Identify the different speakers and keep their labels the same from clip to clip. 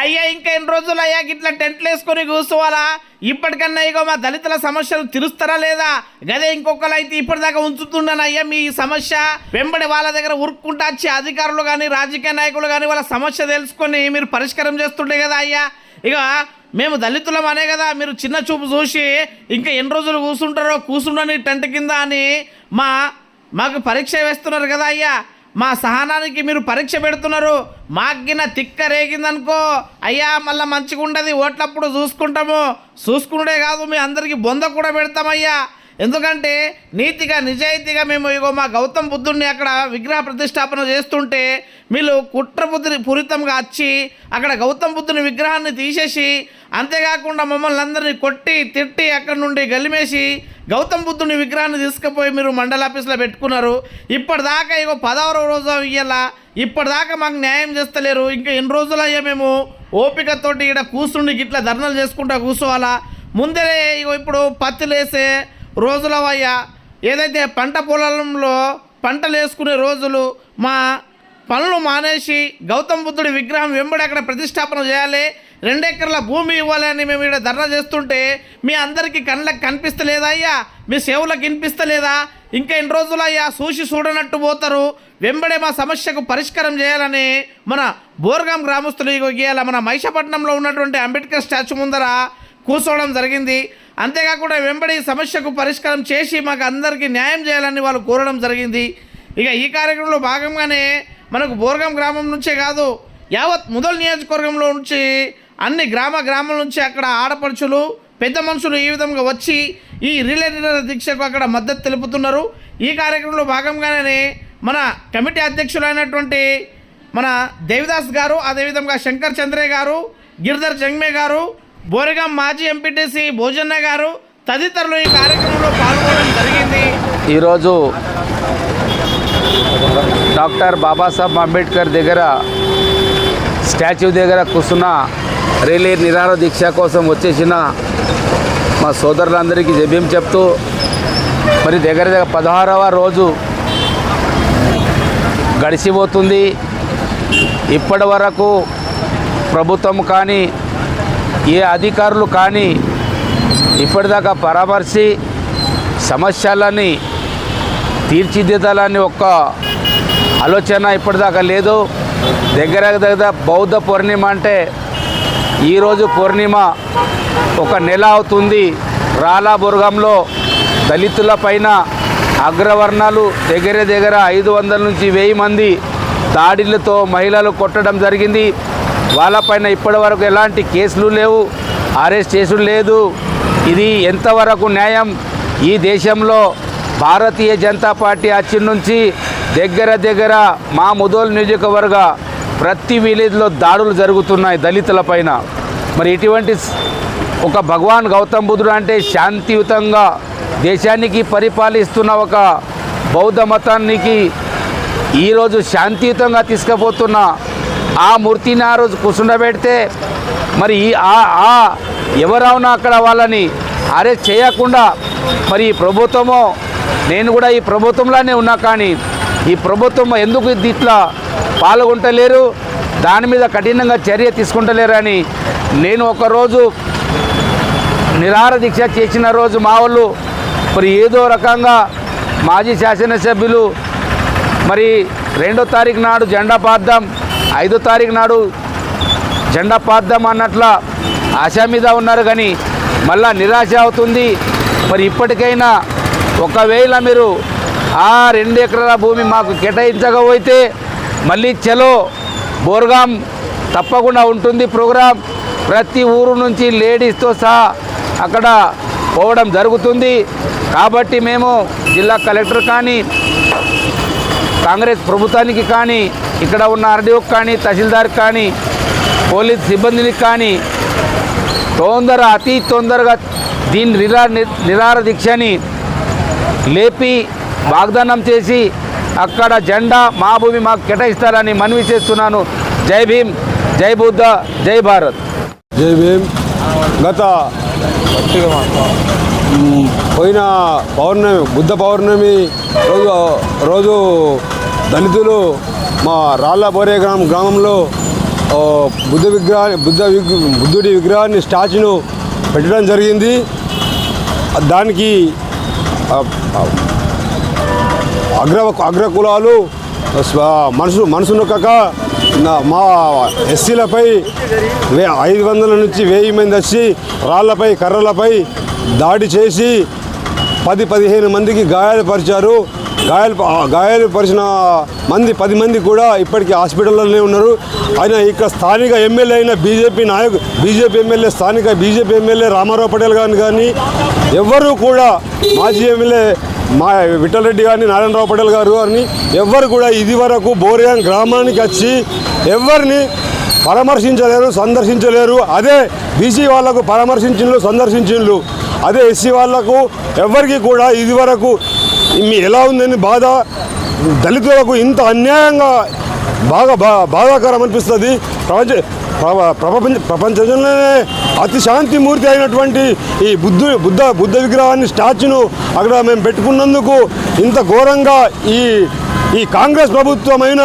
Speaker 1: అయ్యా ఇంకా ఎన్ని రోజులు అయ్యా ఇట్లా టెంట్లు వేసుకొని కూర్చోవాలా? ఇప్పటికన్నా ఇగో మా దళితుల సమస్యలు తీరుస్తారా లేదా? గదే ఇంకొకరు అయితే ఇప్పటిదాకా ఉంచుతున్నాను అయ్యా మీ సమస్య. వెంబడి వాళ్ళ దగ్గర ఉరుక్కుంటా వచ్చి అధికారులు కానీ రాజకీయ నాయకులు కానీ వాళ్ళ సమస్య తెలుసుకొని మీరు పరిష్కారం చేస్తుండే కదా అయ్యా? ఇక మేము దళితులం అనే కదా మీరు చిన్న చూపు చూసి ఇంకా ఎన్ని రోజులు కూర్చుంటారో కూర్చుండని టెంట్ కింద అని మా మాకు పరీక్ష వేస్తున్నారు కదా అయ్యా. మా సహనానికి మీరు పరీక్ష పెడుతున్నారు. మాకిన తిక్క రేగిందనుకో అయ్యా మళ్ళీ మంచిగా ఉండదు. ఓట్లప్పుడు చూసుకుంటాము. చూసుకుంటే కాదు మీ అందరికీ బొంద కూడా పెడతామయ్యా. ఎందుకంటే నీతిగా నిజాయితీగా మేము ఇగో మా గౌతమ్ బుద్ధుడిని అక్కడ విగ్రహ ప్రతిష్టాపన చేస్తుంటే వీళ్ళు కుట్ర పూరితంగా వచ్చి అక్కడ గౌతమ్ బుద్ధుని విగ్రహాన్ని తీసేసి అంతేకాకుండా మమ్మల్ని అందరినీ కొట్టి తిట్టి అక్కడి నుండి గలిమేసి గౌతమ్ బుద్ధుని విగ్రహాన్ని తీసుకుపోయి మీరు మండల ఆఫీస్లో పెట్టుకున్నారు. ఇప్పటిదాకా ఇగో పదహారవ రోజు ఇయ్యాలా. ఇప్పటిదాకా మాకు న్యాయం చేస్తలేరు. ఇంకా ఎన్ని రోజులు అయ్యా మేము ఓపికతోటి ఇక్కడ కూర్చుండి ఇట్లా ధర్నాలు చేసుకుంటా కూర్చోవాలా ముందే ఇగో ఇప్పుడు పత్తులు వేసే రోజులవయ్యా. ఏదైతే పంట పొలంలో పంటలు వేసుకునే రోజులు మా పనులు మానేసి గౌతమ్ బుద్ధుడి విగ్రహం వెంబడి అక్కడ ప్రతిష్టాపన చేయాలి. రెండెకర్ల భూమి ఇవ్వాలని మేము ఇక్కడ ధర్నా చేస్తుంటే మీ అందరికీ కళ్ళకి కనిపిస్తలేదా అయ్యా? మీ సేవలకు వినిపిస్తలేదా? ఇంకా ఎన్ని రోజులు అయ్యా చూసి చూడనట్టు పోతారు. వెంబడే మా సమస్యకు పరిష్కారం చేయాలని మన బోర్గాం గ్రామస్తులు ఇగో మన మైషపట్నంలో ఉన్నటువంటి అంబేద్కర్ స్టాచ్యూ ముందర కూర్చోవడం జరిగింది. అంతేకాకుండా వెంబడి సమస్యకు పరిష్కారం చేసి మాకు అందరికీ న్యాయం చేయాలని వాళ్ళు కోరడం జరిగింది. ఇక ఈ కార్యక్రమంలో భాగంగానే మనకు బోర్గం గ్రామం నుంచే కాదు యావత్ ముదల్ నియోజకవర్గంలో నుంచి అన్ని గ్రామ గ్రామాల నుంచి అక్కడ ఆడపడుచులు పెద్ద మనుషులు ఈ విధంగా వచ్చి ఈ రిలే నిరాహార దీక్షకు అక్కడ మద్దతు తెలుపుతున్నారు. ఈ కార్యక్రమంలో భాగంగానే మన కమిటీ అధ్యక్షులైనటువంటి మన దేవిదాస్ గారు అదేవిధంగా శంకర్ చంద్రయ్య గారు గిరిధర్ జంగ్మే గారు బోరెగాం మాజీ ఎంపీటీసీ భోజన్న గారు తదితరులు ఈ కార్యక్రమంలో పాల్గొనడం జరిగింది.
Speaker 2: ఈరోజు డాక్టర్ బాబాసాహెబ్ అంబేద్కర్ దగ్గర స్టాచ్యూ దగ్గర కూర్చున్న రిలే నిరాహార దీక్ష కోసం వచ్చేసిన మా సోదరులందరికీ జభ్యం చెప్తూ మరి దగ్గర దగ్గర పదహారవ రోజు గడిచిపోతుంది. ఇప్పటి వరకు ప్రభుత్వం కానీ ఏ అధికారులు కానీ ఇప్పటిదాకా పరామర్శి సమస్యలని తీర్చిదిద్దాలని ఒక్క ఆలోచన ఇప్పటిదాకా లేదు. దగ్గర దగ్గర బౌద్ధ పూర్ణిమ అంటే ఈరోజు పూర్ణిమ ఒక నెల అవుతుంది. రాలాబుర్గంలో దళితుల పైన అగ్రవర్ణాలు దగ్గర దగ్గర ఐదు వందల నుంచి వెయ్యి మంది దాడిలతో మహిళలు కొట్టడం జరిగింది. వాళ్ళపైన ఇప్పటి వరకు ఎలాంటి కేసులు లేవు అరెస్ట్ చేసుడు లేదు. ఇది ఎంతవరకు న్యాయం? ఈ దేశంలో భారతీయ జనతా పార్టీ అచ్చి నుంచి దగ్గర దగ్గర మా ముదోల్ నియోజకవర్గ ప్రతి విలేజ్లో దాడులు జరుగుతున్నాయి దళితుల పైన. మరి ఇటువంటి ఒక భగవాన్ గౌతమ్ బుద్ధుడు అంటే శాంతియుతంగా దేశానికి పరిపాలిస్తున్న ఒక బౌద్ధ మతానికి ఈరోజు శాంతియుతంగా తీసుకుపోతున్న ఆ మూర్తిని ఆ రోజు కూర్చుండబెడితే మరి ఆ ఎవరవునా అక్కడ వాళ్ళని అరెస్ట్ చేయకుండా మరి ఈ ప్రభుత్వము నేను కూడా ఈ ప్రభుత్వంలోనే ఉన్నా కానీ ఈ ప్రభుత్వం ఎందుకు ఇట్లా పాల్గొంటలేరు? దాని మీద కఠినంగా చర్య తీసుకుంటలేరని నేను ఒకరోజు నిరాహార దీక్ష చేసిన రోజు మా వాళ్ళు మరి ఏదో రకంగా మాజీ శాసనసభ్యులు మరి రెండో తారీఖు నాడు జెండా పాద్దాం ఐదో తారీఖు నాడు జెండా పాద్దాం అన్నట్ల ఆశ మీద ఉన్నారు కానీ మళ్ళా నిరాశ అవుతుంది. మరి ఇప్పటికైనా ఒకవేళ మీరు ఆ రెండు ఎకరాల భూమి మాకు కేటాయించకపోతే మళ్ళీ చలో బోర్గాం తప్పకుండా ఉంటుంది ప్రోగ్రాం. ప్రతి ఊరు నుంచి లేడీస్తో సహా అక్కడ పోవడం జరుగుతుంది. కాబట్టి మేము జిల్లా కలెక్టర్ కానీ కాంగ్రెస్ ప్రభుత్వానికి కానీ ఇక్కడ ఉన్న ఆర్డీఓ కానీ తహసీల్దార్ కానీ పోలీస్ సిబ్బందికి కానీ తొందర అతి తొందరగా దీని నిరా నిరార దీక్షని లేపి వాగ్దానం చేసి అక్కడ జెండా మా భూమి మాకు కేటాయిస్తారని మనవి చేస్తున్నాను. జై భీమ్ జై బుద్ధ జై భారత్.
Speaker 3: జై భీమ్. గత పోయిన పౌర్ణమి బుద్ధ పౌర్ణమి రోజు రోజు దళితులు మా రాళ్ళ గ్రామ గ్రామంలో బుద్ధ విగ్రహాన్ని బుద్ధ బుద్ధుడి విగ్రహాన్ని స్టాచ్యూను పెట్టడం జరిగింది. దానికి అగ్ర అగ్ర కులాలు మనసు మనసు నొక్కక నా- మా ఎస్సీలపై వే ఐదు వందల నుంచి వెయ్యి మంది వచ్చి రాళ్ళపై కర్రలపై దాడి చేసి పది పదిహేను మందికి గాయాలుపరిచారు. గాయాలు గాయాలుపరిచిన మంది పది మంది కూడా ఇప్పటికీ హాస్పిటల్లోనే ఉన్నారు. ఆయన ఇక్కడ స్థానిక ఎమ్మెల్యే అయిన బీజేపీ నాయకు బీజేపీ ఎమ్మెల్యే స్థానిక బీజేపీ ఎమ్మెల్యే రామారావు పటేల్ గారిని కానీ ఎవ్వరూ కూడా మాజీ ఎమ్మెల్యే మా విఠలరెడ్డి గారిని నారాయణరావు పటేల్ గారు గారిని ఎవ్వరు కూడా ఇది వరకు బోరియాన్ గ్రామానికి వచ్చి ఎవరిని పరామర్శించలేరు సందర్శించలేరు. అదే బీసీ వాళ్ళకు పరామర్శించిండ్రు సందర్శించిండ్రు అదే ఎస్సీ వాళ్ళకు ఎవరికి కూడా ఇది వరకు మీ ఎలా ఉందని బాధ దళితులకు ఇంత అన్యాయంగా బాగా బా బాధాకరం అనిపిస్తుంది. ప్రపంచ ప్రపంచంలోనే అతి శాంతిమూర్తి అయినటువంటి ఈ బుద్ధు బుద్ధ బుద్ధ విగ్రహాన్ని స్టాచ్యూను అక్కడ మేము పెట్టుకున్నందుకు ఇంత ఘోరంగా ఈ ఈ కాంగ్రెస్ ప్రభుత్వమైన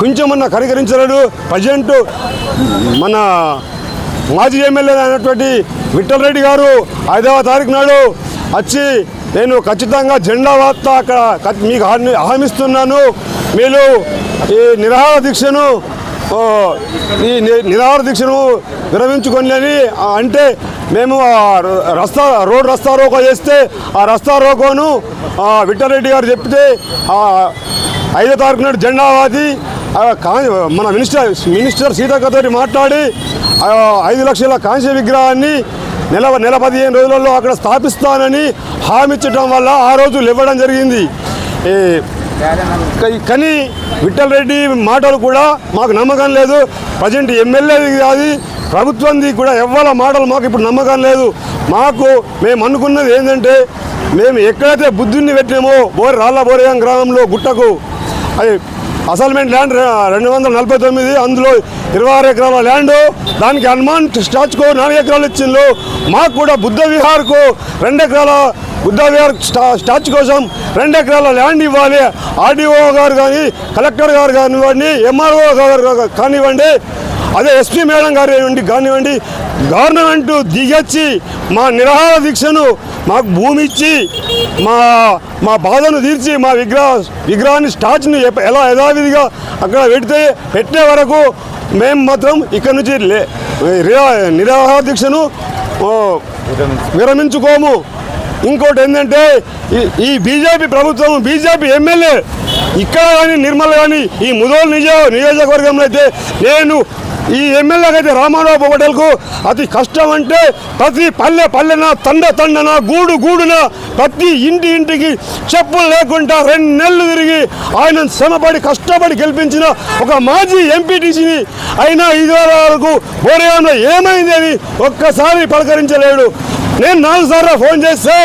Speaker 3: కొంచెమన్నా కరికరించలేడు. ప్రజెంట్ మన మాజీ ఎమ్మెల్యే అయినటువంటి విఠల్ రెడ్డి గారు ఐదవ తారీఖు నాడు వచ్చి నేను ఖచ్చితంగా జెండా వార్త అక్కడ మీకు హామీ హామీస్తున్నాను మీరు ఈ నిరాహార దీక్షను ఈ నిరాహార దీక్షను విరమించుకొని అంటే మేము రస్తా రోడ్ రస్తా రోకో చేస్తే ఆ రస్తా రోకోను ఆ, విఠలరెడ్డి గారు చెప్తే ఐదో తారీఖు నాడు జెండావాది కా- మన మినిస్టర్ మినిస్టర్ సీతక్కతోటి మాట్లాడి ఐదు లక్షల కాంస్య విగ్రహాన్ని నెల నెల పదిహేను రోజులలో అక్కడ స్థాపిస్తానని హామీ ఇచ్చడం వల్ల ఆ రోజు ఇవ్వడం జరిగింది. ఈ కానీ విఠల్ రెడ్డి మాటలు కూడా మాకు నమ్మకం లేదు. ప్రజెంట్ ఎమ్మెల్యేది కాదు ప్రభుత్వంది కూడా ఎవ్వల మాటలు మాకు ఇప్పుడు నమ్మకం లేదు. మాకు మేము అనుకున్నది ఏంటంటే మేము ఎక్కడైతే బుద్ధుని పెట్టినామో బోరి రాళ్ళ బోరేయం గ్రామంలో గుట్టకు అది అసైన్మెంట్ ల్యాండ్ రెండు వందల నలభై తొమ్మిది అందులో ఇరవై ఆరు ఎకరాల ల్యాండ్ దానికి హనుమాన్ స్టాచ్కు నాలుగు ఎకరాలు ఇచ్చిండ్రు మాకు కూడా బుద్ధ విహార్కు రెండు ఎకరాల బుద్ధ విహార్ స్టా స్టాచ్యూ కోసం రెండు ఎకరాల ల్యాండ్ ఇవ్వాలి. ఆర్డీఓ గారు కానీ కలెక్టర్ గారు కానివ్వండి ఎంఆర్ఓ గారు కానివ్వండి. అదే ఎస్పీ మేడం గారు కానివ్వండి కానివ్వండి గవర్నమెంట్ దిగొచ్చి మా నిరాహార దీక్షను మాకు భూమి ఇచ్చి మా మా బాధను తీర్చి మా విగ్రహ విగ్రహాన్ని స్టాచ్ని ఎలా యథావిధిగా అక్కడ పెడితే పెట్టే వరకు మేము మాత్రం ఇక్కడ నుంచి లే నిరాహార దీక్షను విరమించుకోము. ఇంకోటి ఏంటంటే ఈ- ఈ బీజేపీ ప్రభుత్వం బీజేపీ ఎమ్మెల్యే ఇక్కడ కానీ నిర్మల్ కానీ ఈ ముదోల్ నిజ నియోజకవర్గంలో అయితే నేను ఈ ఎమ్మెల్యేకి రామారావు పటేల్కు అతి కష్టం అంటే ప్రతి పల్లె పల్లెన తండ తండన గూడు గూడున ప్రతి ఇంటి ఇంటికి చెప్పులు లేకుండా రెండు నెలలు తిరిగి ఆయన శ్రమపడి కష్టపడి గెలిపించిన ఒక మాజీ ఎంపీటీసీని అయినా ఇదివరకు వరకు ఏమైంది అని ఒక్కసారి పలకరించలేడు. నేను నాలుగు సార్లు ఫోన్ చేస్తే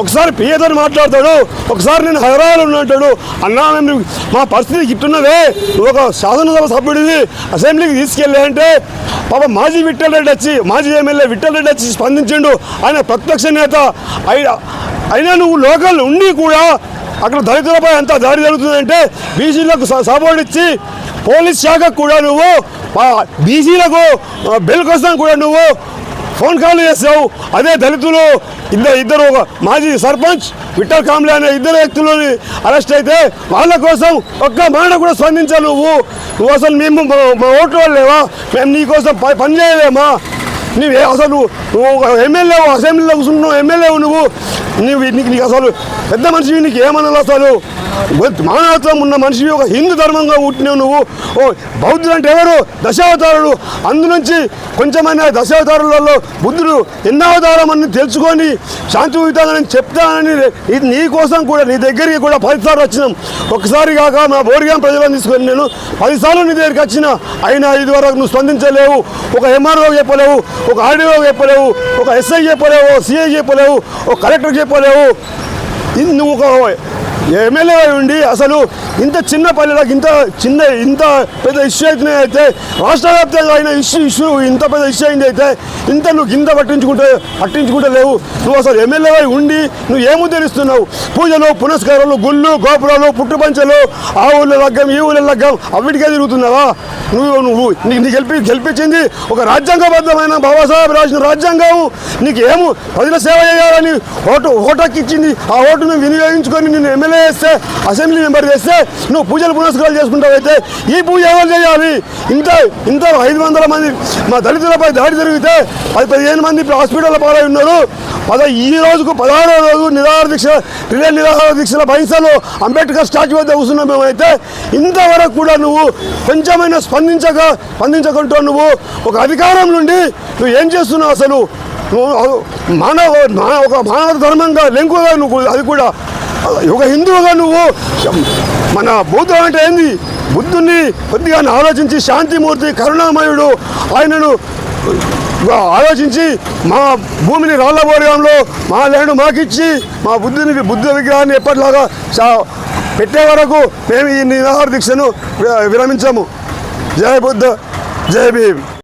Speaker 3: ఒకసారి పిఏతో మాట్లాడతాడు ఒకసారి నేను హైదరాబాద్ ఉన్నట్టాడు అన్నా మేము మా పరిస్థితి ఇట్టున్నదే నువ్వు ఒక శాసనసభ సభ్యుడిది అసెంబ్లీకి తీసుకెళ్ళి అంటే పాప మాజీ విఠల్ రెడ్డి వచ్చి మాజీ ఎమ్మెల్యే విఠల్ రెడ్డి వచ్చి స్పందించిండు. ఆయన ప్రత్యక్ష నేత. అయినా అయినా నువ్వు లోకల్ ఉండి కూడా అక్కడ దళితులపై ఎంత దాడి జరుగుతుందంటే బీసీలకు సపోర్ట్ ఇచ్చి పోలీస్ శాఖకు కూడా నువ్వు బీసీలకు బెల్ కోసం కూడా నువ్వు ఫోన్ కాల్ చేసావు. అదే దళితులు ఇద్దరు ఇద్దరు ఒక మాజీ సర్పంచ్ విఠల్ కాంబ్లే అనే ఇద్దరు వ్యక్తులని అరెస్ట్ అయితే వాళ్ళ కోసం ఒక్క మాట కూడా స్పందించావు నువ్వు. నువ్వు అసలు మేము మా ఓట్లు వాళ్ళేవా మేము నీకోసం ప- పని చేయలేమా? నువ్వు అసలు నువ్వు ఒక ఎమ్మెల్యే అసెంబ్లీలో కూర్చున్నావు ఎమ్మెల్యే నువ్వు. నువ్వు నీకు నీకు అసలు పెద్ద మనిషివి నీకు ఏమనాలి అసలు? మానవత్వం ఉన్న మనిషివి ఒక హిందూ ధర్మంగా పుట్టినావు నువ్వు. ఓ బౌద్ధుడు అంటే ఎవరు? దశావతారుడు. అందునుంచి కొంచెమైన దశావతారులలో బుద్ధుడు ఎన్నవతారం అని తెలుసుకొని శాంతియుతంగా చెప్తానని ఇది నీ కోసం కూడా నీ దగ్గరికి కూడా పదిసార్లు వచ్చినాం. ఒకసారి కాక మా బోరిగాం ప్రజలను తీసుకొని నేను పదిసార్లు నీ దగ్గరికి వచ్చిన. అయినా ఇది వరకు నువ్వు స్పందించలేవు. ఒక ఎంఆర్ఓ చెప్పలేవు. ఒక ఆర్డీఓ చెప్పలేవు. ఒక ఎస్ఐ చెప్పలేవు. సిఐ చెప్పలేవు. ఒక కలెక్టర్ చెప్పలేవు నువ్వు ఒక ఎమ్మెల్యే ఉండి అసలు ఇంత చిన్న పల్లెలకు ఇంత చిన్న ఇంత పెద్ద ఇష్యూ అయితే అయితే రాష్ట్ర వ్యాప్తంగా అయిన ఇష్యూ ఇష్యూ ఇంత పెద్ద ఇష్యూ అయింది అయితే ఇంత నువ్వు గింత పట్టించుకుంటే పట్టించుకుంటే లేవు. నువ్వు అసలు ఎమ్మెల్యే అయి ఉండి నువ్వు ఏం ఉద్ధరిస్తున్నావు పూజలు పునస్కారాలు గుళ్ళు గోపురాలు పుట్టుపంచలు ఆ ఊళ్ళ లగ్గం ఈ ఊళ్ళో లగ్గం అవిటికే తిరుగుతున్నావా? నువ్వు నువ్వు నీకు నీకు గెలిపి గెలిపించింది ఒక రాజ్యాంగబద్ధమైన బాబాసాహెబ్ రాసిన రాజ్యాంగం. నీకు ఏము ప్రజల సేవ చేయాలని ఓటు ఓటుకి ఇచ్చింది ఆ ఓటును వినియోగించుకొని నేను ఎమ్మెల్యే చేస్తే అసెంబ్లీ మెంబర్ చేస్తే నువ్వు పూజలు పునస్కారాలు చేసుకుంటావు అయితే ఈ పూజ ఎవరు చేయాలి? ఇంత ఇంత ఐదు వందల మంది మా దళితులపై దాడి జరిగితే పది పదిహేను మంది ఇప్పుడు హాస్పిటల్లో పాలై ఉన్నారు. పద ఈ రోజుకు పదహారో రోజు నిరాహార దీక్ష రిలే నిరాహార దీక్షల బహింసలో అంబేద్కర్ స్టాచ్యూ వద్ద కూర్చున్నాం మేమైతే ఇంతవరకు కూడా నువ్వు కొంచెమైనా స్పందించక స్పందించకుంటూ నువ్వు ఒక అధికారం నుండి నువ్వు ఏం చేస్తున్నావు అసలు? నువ్వు మానవ మా- ఒక మానవ ధర్మంగా లెంకుగా నువ్వు అది కూడా ఒక హిందువుగా నువ్వు మన బుద్ధుడు అంటే ఏంది? బుద్ధుని కొద్దిగా ఆలోచించి శాంతిమూర్తి కరుణామయుడు ఆయనను ఆలోచించి మా భూమిని రాళ్ళబోరగంలో మా ల్యాండ్ మాకిచ్చి మా బుద్ధుని బుద్ధ విగ్రహాన్ని ఎప్పటిలాగా చా- పెట్టే వరకు మేము ఈ నిరాహార దీక్షను వి- విరమించాము. జై బుద్ధ జయ భీమ్.